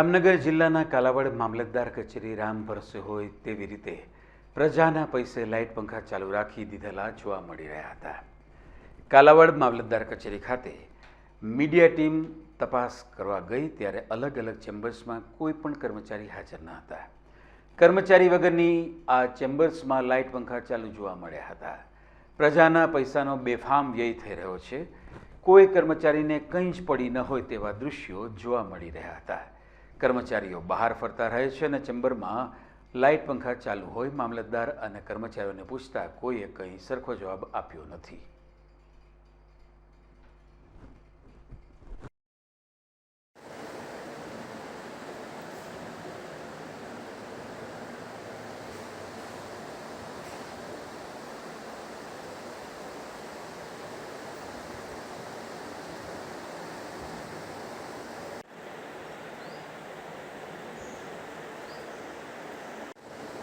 જામનગર જિલ્લાના કાલાવડ મામલતદાર કચેરી રામ ભરસે હોય તેવી રીતે પ્રજાના પૈસે લાઇટ પંખા ચાલુ રાખી દીધેલા જોવા મળી રહ્યા હતા. કાલાવડ મામલતદાર કચેરી ખાતે મીડિયા ટીમ તપાસ કરવા ગઈ ત્યારે અલગ અલગ ચેમ્બર્સમાં કોઈ પણ કર્મચારી હાજર ન હતા. કર્મચારી વગરની આ ચેમ્બર્સમાં લાઇટ પંખા ચાલુ જોવા મળ્યા હતા. પ્રજાના પૈસાનો બેફામ વ્યય થઈ રહ્યો છે. કોઈ કર્મચારીને કંઈ જ પડી ન હોય તેવા દૃશ્યો જોવા મળી રહ્યા હતા. કર્મચારીઓ બહાર ફરતા રહે છે અને ચેમ્બરમાં લાઇટ પંખા ચાલુ હોય, મામલતદાર અને કર્મચારીઓને પૂછતા કોઈએ કંઈ સરખો જવાબ આપ્યો નથી.